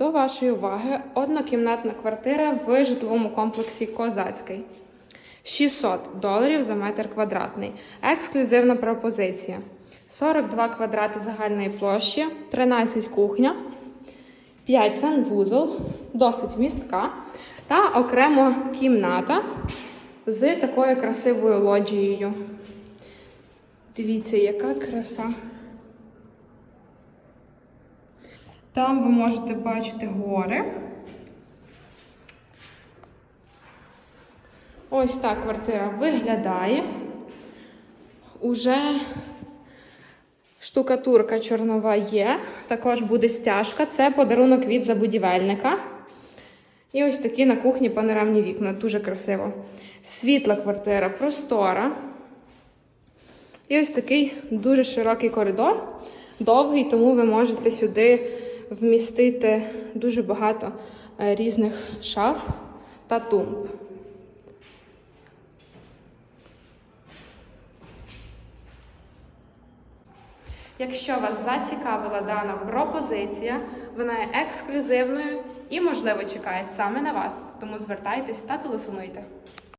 До вашої уваги однокімнатна квартира в житловому комплексі Козацький. 600 доларів за метр квадратний. Ексклюзивна пропозиція. 42 квадрати загальної площі, 13 кухня, 5 санвузол, досить містка та окремо кімната з такою красивою лоджією. Дивіться, яка краса. Там ви можете бачити гори. Ось так квартира виглядає. Уже штукатурка чорнова є. Також буде стяжка. Це подарунок від забудівельника. І ось такі на кухні панорамні вікна. Дуже красиво. Світла квартира, простора. І ось такий дуже широкий коридор, довгий, тому ви можете сюди вмістити дуже багато е, різних шаф та тумб. Якщо вас зацікавила дана пропозиція, вона є ексклюзивною і, можливо, чекає саме на вас. Тому звертайтесь та телефонуйте.